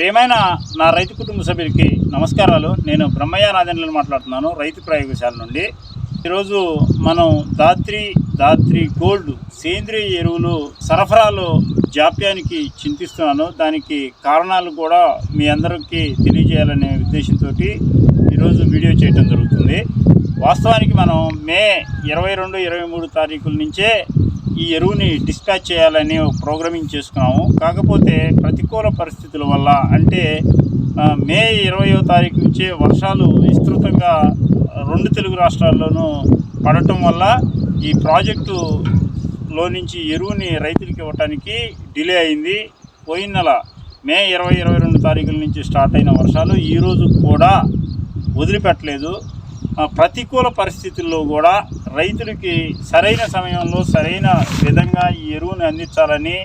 ప్రియమైన నా రైతు కుటుంబ సభ్యులకి నమస్కారాలు. నేను బ్రహ్మయ్య రాజేంద్రులు మాట్లాడుతున్నాను రైతు ప్రయోగశాల నుండి. ఈరోజు మనం దాత్రి దాత్రి గోల్డ్ సేంద్రియ ఎరువులు సరఫరాలో జాప్యానికి చింతిస్తున్నాను. దానికి కారణాలు కూడా మీ అందరికీ తెలియజేయాలనే ఉద్దేశంతో ఈరోజు వీడియో చేయడం జరుగుతుంది. వాస్తవానికి మనం మే ఇరవై రెండు ఇరవై మూడు తారీఖుల నుంచే ఈ ఎరువుని డిస్పాచ్ చేయాలని ప్రోగ్రామింగ్ చేసుకున్నాము. కాకపోతే ప్రతికూల పరిస్థితుల వల్ల అంటే మే ఇరవయో తారీఖు నుంచే వర్షాలు విస్తృతంగా రెండు తెలుగు రాష్ట్రాల్లోనూ పడటం వల్ల ఈ ప్రాజెక్టులో నుంచి ఎరువుని రైతులకి ఇవ్వటానికి డిలే అయింది. పోయిన నెల మే ఇరవై ఇరవై రెండు తారీఖుల నుంచి స్టార్ట్ అయిన వర్షాలు ఈరోజు కూడా వదిలిపెట్టలేదు. ప్రతికూల పరిస్థితుల్లో కూడా రైతులకి సరైన సమయంలో సరైన విధంగా ఈ ఎరువుని అందించాలని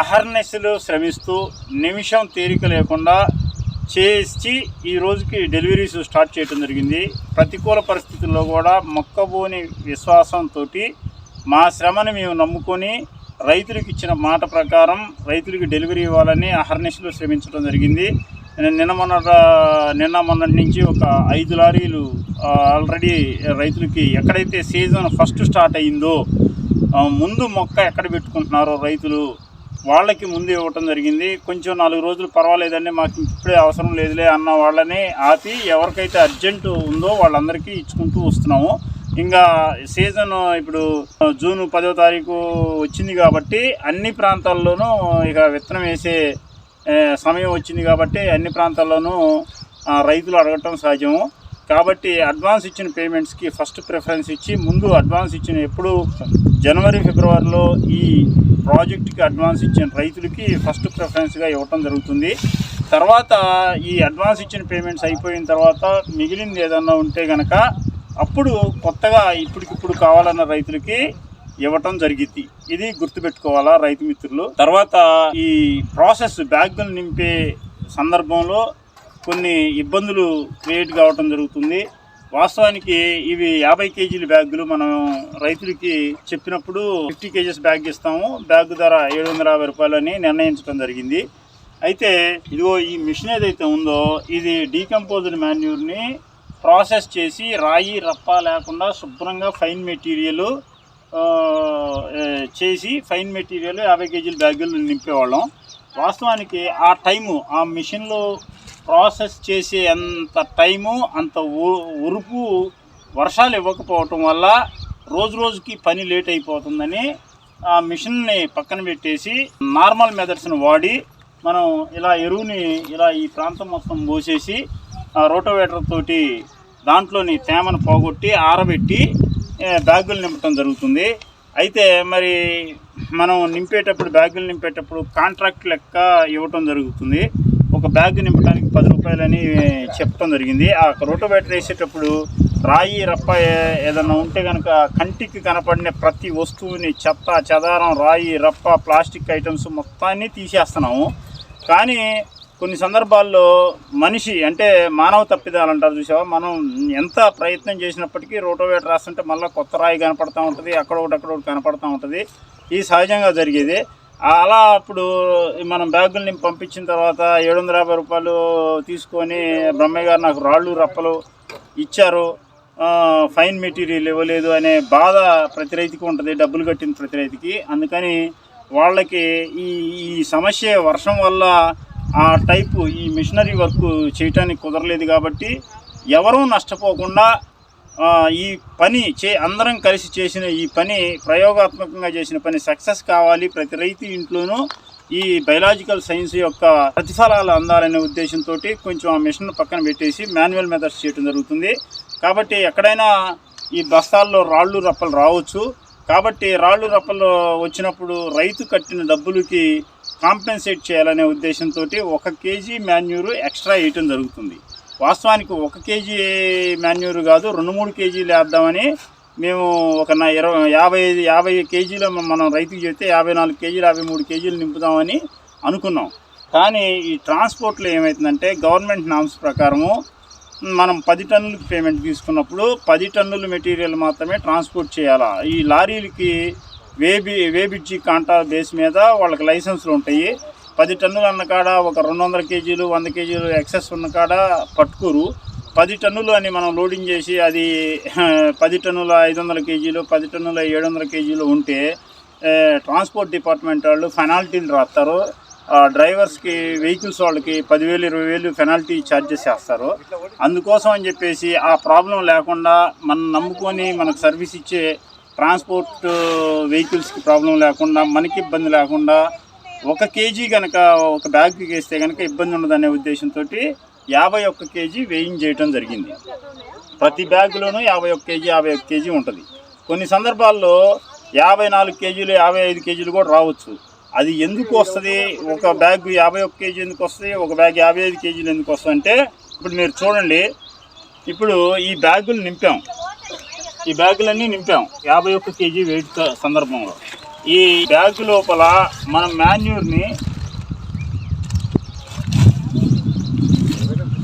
అహర్నెస్లు శ్రమిస్తూ నిమిషం తీరిక లేకుండా చేసి ఈ రోజుకి డెలివరీస్ స్టార్ట్ చేయడం జరిగింది. ప్రతికూల పరిస్థితుల్లో కూడా మొక్కబోని విశ్వాసంతో మా శ్రమను మేము నమ్ముకొని రైతులకు ఇచ్చిన మాట ప్రకారం రైతులకి డెలివరీ ఇవ్వాలని అహర్నిశలు శ్రమించడం జరిగింది. నిన్న మొన్న నిన్న మొన్నటి నుంచి ఒక ఐదు లారీలు ఆల్రెడీ రైతులకి ఎక్కడైతే సీజన్ ఫస్ట్ స్టార్ట్ అయిందో ముందు మొక్క ఎక్కడ పెట్టుకుంటున్నారో రైతులు వాళ్ళకి ముందు ఇవ్వటం జరిగింది. కొంచెం నాలుగు రోజులు పర్వాలేదండి మాకు ఇప్పుడే అవసరం లేదులే అన్న వాళ్ళని ఆపి ఎవరికైతే అర్జెంటు ఉందో వాళ్ళందరికీ ఇచ్చుకుంటూ వస్తున్నాము. ఇంకా సీజన్ ఇప్పుడు జూన్ పదో తారీఖు వచ్చింది కాబట్టి అన్ని ప్రాంతాల్లోనూ ఇక విత్తనం వేసే సమయం వచ్చింది కాబట్టి అన్ని ప్రాంతాల్లోనూ రైతులు అడగటం సహజము. కాబట్టి అడ్వాన్స్ ఇచ్చిన పేమెంట్స్కి ఫస్ట్ ప్రిఫరెన్స్ ఇచ్చి ముందు అడ్వాన్స్ ఇచ్చిన ఎప్పుడు జనవరి ఫిబ్రవరిలో ఈ ప్రాజెక్టుకి అడ్వాన్స్ ఇచ్చిన రైతులకి ఫస్ట్ ప్రిఫరెన్స్గా ఇవ్వటం జరుగుతుంది. తర్వాత ఈ అడ్వాన్స్ ఇచ్చిన పేమెంట్స్ అయిపోయిన తర్వాత మిగిలింది ఏదన్నా ఉంటే కనుక అప్పుడు కొత్తగా ఇప్పటికిప్పుడు కావాలన్న రైతులకి ఇవ్వటం జరిగింది. ఇది గుర్తుపెట్టుకోవాలా రైతు మిత్రులు? తర్వాత ఈ ప్రాసెస్ బ్యాగులు నింపే సందర్భంలో కొన్ని ఇబ్బందులు క్రియేట్ కావటం జరుగుతుంది. వాస్తవానికి ఇవి యాభై కేజీల బ్యాగులు మనం రైతులకి చెప్పినప్పుడు ఫిఫ్టీ కేజీస్ బ్యాగ్ ఇస్తాము. బ్యాగ్ ధర ఏడు వందల యాభై రూపాయలని నిర్ణయించడం జరిగింది. అయితే ఇదిగో ఈ మిషన్ ఏదైతే ఉందో ఇది డీకంపోజ్డ్ మాన్యూర్ని ప్రాసెస్ చేసి రాయి రప్ప లేకుండా శుభ్రంగా ఫైన్ మెటీరియల్ చేసి ఫైన్ మెటీరియల్ యాభై కేజీల బ్యాగులు నింపేవాళ్ళం. వాస్తవానికి ఆ టైము ఆ మిషన్లో ప్రాసెస్ చేసే అంత టైము అంత ఉరుపు వర్షాలు ఇవ్వకపోవటం వల్ల రోజు రోజుకి పని లేట్ అయిపోతుందని ఆ మిషన్ని పక్కన పెట్టేసి నార్మల్ మెథడ్స్ని వాడి మనం ఇలా ఎరువుని ఇలా ఈ ప్రాంతం మొత్తం పోసేసి ఆ రోటోవేటర్ తోటి దాంట్లోని తేమను పోగొట్టి ఆరబెట్టి బ్యాగులు నింపటం జరుగుతుంది. అయితే మరి మనం నింపేటప్పుడు బ్యాగులు నింపేటప్పుడు కాంట్రాక్ట్ లెక్క ఇవ్వటం జరుగుతుంది. ఒక బ్యాగ్ నింపడానికి పది రూపాయలని చెప్పడం జరిగింది. ఆ రోటోవేటర్ వేసేటప్పుడు రాయి రప్ప ఏదైనా ఏదన్నా ఉంటే కనుక కంటికి కనపడిన ప్రతి వస్తువుని చెత్త చెదారం రాయి రప్ప ప్లాస్టిక్ ఐటమ్స్ మొత్తాన్ని తీసేస్తున్నాము. కానీ కొన్ని సందర్భాల్లో మనిషి అంటే మానవ తప్పిదాలు అంటారు చూసావా? మనం ఎంత ప్రయత్నం చేసినప్పటికీ రోటోవేటర్ రాస్తుంటే మళ్ళీ కొత్త రాయి కనపడతా ఉంటుంది అక్కడ ఒకటి అక్కడ ఒకటి కనపడతా ఉంటుంది. ఇది సహజంగా జరిగేది. అలా అప్పుడు మనం బ్యాగుల్ని పంపించిన తర్వాత ఏడు వందల యాభై రూపాయలు తీసుకొని బ్రహ్మయ్య గారు నాకు రాళ్ళు రప్పలు ఇచ్చారు. ఫైన్ మెటీరియల్ ఇవ్వలేదు అనే బాధ ప్రతి రైతుకి ఉంటుంది డబ్బులు కట్టిన ప్రతి రైతుకి. అందుకని వాళ్ళకి ఈ ఈ సమస్య వర్షం వల్ల ఆ టైపు ఈ మిషనరీ వర్క్ చేయటానికి కుదరలేదు కాబట్టి ఎవరూ నష్టపోకుండా ఈ పని చే అందరం కలిసి చేసిన ఈ పని ప్రయోగాత్మకంగా చేసిన పని సక్సెస్ కావాలి. ప్రతి రైతు ఇంట్లోనూ ఈ బయలాజికల్ సైన్స్ యొక్క ప్రతిఫలాలు అందాలనే ఉద్దేశంతో కొంచెం ఆ మిషన్ పక్కన పెట్టేసి మాన్యువల్ మెథడ్స్ చేయడం జరుగుతుంది. కాబట్టి ఎక్కడైనా ఈ బస్తాల్లో రాళ్ళు రప్పలు రావచ్చు. కాబట్టి రాళ్ళు రప్పలు వచ్చినప్పుడు రైతు కట్టిన డబ్బులకి కాంపెన్సేట్ చేయాలనే ఉద్దేశంతో ఒక కేజీ మాన్యూరు ఎక్స్ట్రా వేయటం జరుగుతుంది. వాస్తవానికి ఒక కేజీ మాన్యూరు కాదు రెండు మూడు కేజీలు వేద్దామని మేము ఒక నా ఇరవై యాభై ఐదు యాభై కేజీలు మనం రైతుకి చెప్తే యాభై నాలుగు కేజీలు యాభై మూడు కేజీలు నింపుదామని అనుకున్నాం. కానీ ఈ ట్రాన్స్పోర్ట్లో ఏమవుతుందంటే గవర్నమెంట్ నామ్స్ ప్రకారము మనం పది టన్నులకి పేమెంట్ తీసుకున్నప్పుడు పది టన్నుల మెటీరియల్ మాత్రమే ట్రాన్స్పోర్ట్ చేయాలా? ఈ లారీలకి వేబి వేబిడ్జి కాంటా బేస్ మీద వాళ్ళకి లైసెన్స్లు ఉంటాయి. పది టన్నులు అన్న కాడ ఒక రెండు వందల కేజీలు వంద కేజీలు ఎక్సెస్ ఉన్న కాడ పట్టుకోరు. పది టన్నులు అని మనం లోడింగ్ చేసి అది పది టన్నుల ఐదు వందల కేజీలు పది టన్నుల ఏడు వందల కేజీలు ఉంటే ట్రాన్స్పోర్ట్ డిపార్ట్మెంట్ వాళ్ళు పెనాల్టీలు రాస్తారు. ఆ, డ్రైవర్స్కి వెహికల్స్ వాళ్ళకి పదివేలు ఇరవై వేలు పెనాల్టీ ఛార్జెస్ వేస్తారు అందుకోసం అని చెప్పేసి ఆ ప్రాబ్లం లేకుండా మనం నమ్ముకొని మనకు సర్వీస్ ఇచ్చే ట్రాన్స్పోర్ట్ వెహికల్స్కి ప్రాబ్లం లేకుండా మనకి ఇబ్బంది లేకుండా ఒక కేజీ కనుక ఒక బ్యాగ్కి వేస్తే కనుక ఇబ్బంది ఉండదనే ఉద్దేశంతో యాభై ఒక్క కేజీ వేయింగ్ చేయటం జరిగింది. ప్రతి బ్యాగ్లోనూ యాభై ఒక్క కేజీ యాభై ఒక్క కేజీ ఉంటుంది. కొన్ని సందర్భాల్లో యాభై నాలుగు కేజీలు యాభై ఐదు కేజీలు కూడా రావచ్చు. అది ఎందుకు వస్తుంది? ఒక బ్యాగ్ యాభై ఒక్క కేజీ ఎందుకు వస్తుంది? ఒక బ్యాగ్ యాభై ఐదు కేజీలు ఎందుకు వస్తుంది? అంటే ఇప్పుడు మీరు చూడండి ఇప్పుడు ఈ బ్యాగులు నింపాం. ఈ బ్యాగులన్నీ నింపాం. యాభై ఒక్క కేజీ వెయిట్ సందర్భంలో. ఈ బ్యాగ్ లోపల మనం మాన్యూర్ని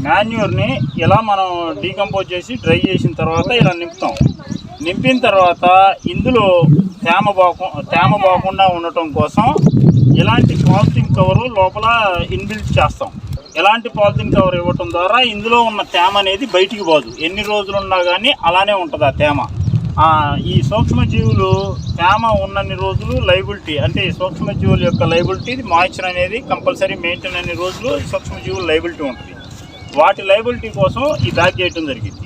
మాన్యూర్ని ఇలా మనం డీకంపోజ్ చేసి డ్రై చేసిన తర్వాత ఇలా నింపుతాం. నింపిన తర్వాత ఇందులో తేమ బాకు తేమ బాకుండా ఉండటం కోసం ఇలాంటి పాలిథిన్ కవరు లోపల ఇన్బిల్ట్ చేస్తాం. ఎలాంటి పాలిథిన్ కవర్ ఇవ్వటం ద్వారా ఇందులో ఉన్న తేమ అనేది బయటికి పోదు. ఎన్ని రోజులు ఉన్నా కానీ అలానే ఉంటుంది ఆ తేమ. ఈ సూక్ష్మజీవులు తేమ ఉన్నన్ని రోజులు లైబిలిటీ అంటే ఈ సూక్ష్మజీవుల యొక్క లైబిలిటీ మాయిశ్చర్ అనేది కంపల్సరీ మెయింటైన్ అన్ని రోజులు సూక్ష్మజీవుల లైబిలిటీ ఉంటుంది. వాటి లైబిలిటీ కోసం ఈ బ్యాగ్ చేయటం జరిగింది.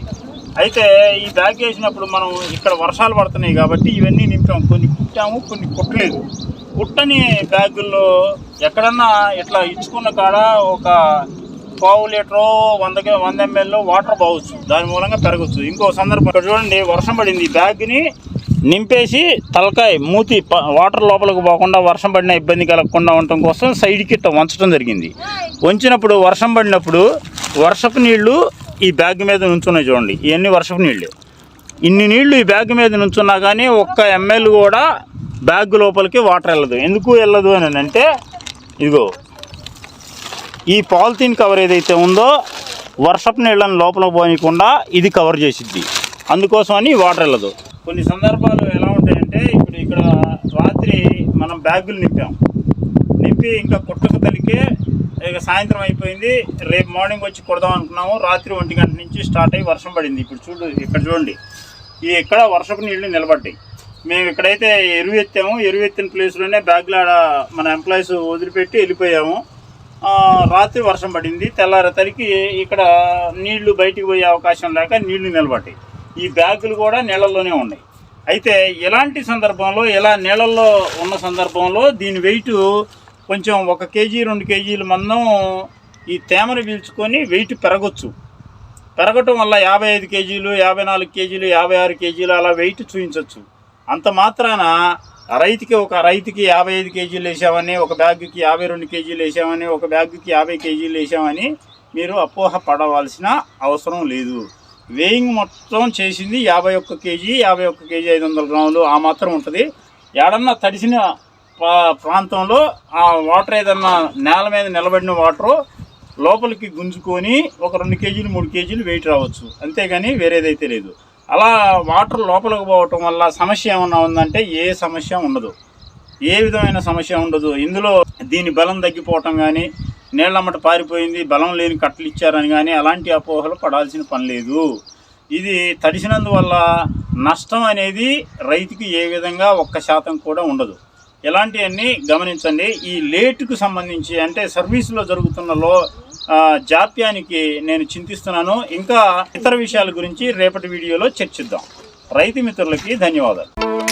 అయితే ఈ బ్యాగ్ చేసినప్పుడు మనం ఇక్కడ వర్షాలు పడుతున్నాయి కాబట్టి ఇవన్నీ నింపాము. కొన్ని కుట్టాము కొన్ని కుట్టలేదు. పుట్టని బ్యాగుల్లో ఎక్కడన్నా ఇట్లా ఇచ్చుకున్న కాడ ఒక పావు లీటరు వంద వంద ఎంఎల్ వాటర్ పోవచ్చు. దాని మూలంగా పెరగచ్చు. ఇంకో సందర్భం చూడండి వర్షం పడింది. ఈ బ్యాగ్ని నింపేసి తలకాయ మూతి వాటర్ లోపలికి పోకుండా వర్షం పడిన ఇబ్బంది కలగకుండా ఉండటం కోసం సైడ్కి ఇట్లా వంచడం జరిగింది. వంచినప్పుడు వర్షం పడినప్పుడు వర్షపు నీళ్ళు ఈ బ్యాగ్ మీద నుంచున్నాయి చూడండి. ఇవన్నీ వర్షపు నీళ్ళు ఇన్ని నీళ్ళు ఈ బ్యాగ్ మీద నుంచున్నా కానీ ఒక్క ఎంఎల్ కూడా బ్యాగ్ లోపలికి వాటర్ వెళ్ళదు. ఎందుకు వెళ్ళదు అని అంటే ఇదిగో ఈ పాలిథీన్ కవర్ ఏదైతే ఉందో వర్షపు నీళ్ళని లోపల పోనీయకుండా ఇది కవర్ చేసిద్ది. అందుకోసం అని వాటర్ వెళ్ళదు. కొన్ని సందర్భాలు ఎలా ఉంటాయంటే ఇప్పుడు ఇక్కడ రాత్రి మనం బ్యాగులు నింపాం నింపి ఇంకా కుట్టకు తలికే ఇక సాయంత్రం అయిపోయింది. రేపు మార్నింగ్ వచ్చి కొడదాం అనుకున్నాము. రాత్రి ఒంటి గంట నుంచి స్టార్ట్ అయ్యి వర్షం పడింది. ఇప్పుడు చూడు ఇక్కడ చూడండి. ఈ ఇక్కడ వర్షపు నీళ్ళు నిలబడ్డాయి. మేము ఇక్కడైతే ఎరువు ఎత్తాము. ఎరువు ఎత్తిన ప్లేస్లోనే బ్యాగ్లో ఆడ మన ఎంప్లాయీస్ వదిలిపెట్టి వెళ్ళిపోయాము. రాత్రి వర్షం పడింది. తెల్లారేసరికి ఇక్కడ నీళ్ళు బయటికి పోయే అవకాశం లేక నీళ్ళు నిలబడ్డాయి. ఈ బ్యాగులు కూడా నీళ్ళల్లోనే ఉన్నాయి. అయితే ఇలాంటి సందర్భంలో ఇలా నీళ్ళల్లో ఉన్న సందర్భంలో దీని వెయిట్ కొంచెం ఒక కేజీ రెండు కేజీల మందం ఈ తేమను పీల్చుకొని వెయిట్ పెరగొచ్చు. పెరగటం వల్ల యాభై ఐదు కేజీలు యాభై నాలుగు కేజీలు యాభై ఆరు కేజీలు అలా వెయిట్ చూపించవచ్చు అంత మాత్రాన రైతుకి ఒక రైతుకి యాభై ఐదు కేజీలు వేసామని ఒక బ్యాగుకి యాభై రెండు కేజీలు వేసామని ఒక బ్యాగుకి యాభై కేజీలు వేసామని మీరు అపోహ పడవలసిన అవసరం లేదు. వేయింగ్ మొత్తం చేసింది యాభై ఒక్క కేజీ యాభై ఒక్క కేజీ ఐదు వందల గ్రాములు ఆ మాత్రం ఉంటుంది. ఏడన్నా తడిసిన ప్రాంతంలో ఆ వాటర్ ఏదన్నా నేల మీద నిలబడిన వాటరు లోపలికి గుంజుకొని ఒక రెండు కేజీలు మూడు కేజీలు వెయిట్ రావచ్చు. అంతేగాని వేరేదైతే లేదు. అలా వాటర్ లోపలికి పోవటం వల్ల సమస్య ఏమన్నా ఉందంటే ఏ సమస్య ఉండదు. ఏ విధమైన సమస్య ఉండదు. ఇందులో దీని బలం తగ్గిపోవటం కానీ నీళ్ళమ్మట పారిపోయింది బలం లేని కట్టలు ఇచ్చారని కానీ అలాంటి అపోహలు పడాల్సిన పని లేదు. ఇది తడిసినందువల్ల నష్టం అనేది రైతుకి ఏ విధంగా ఒక్క శాతం కూడా ఉండదు. ఇలాంటివన్నీ గమనించండి. ఈ లేటుకు సంబంధించి అంటే సర్వీసులో జరుగుతున్న లో జాప్యానికి నేను చింతిస్తున్నాను. ఇంకా ఇతర విషయాల గురించి రేపటి వీడియోలో చర్చిద్దాం. రైతు మిత్రులకి ధన్యవాదాలు.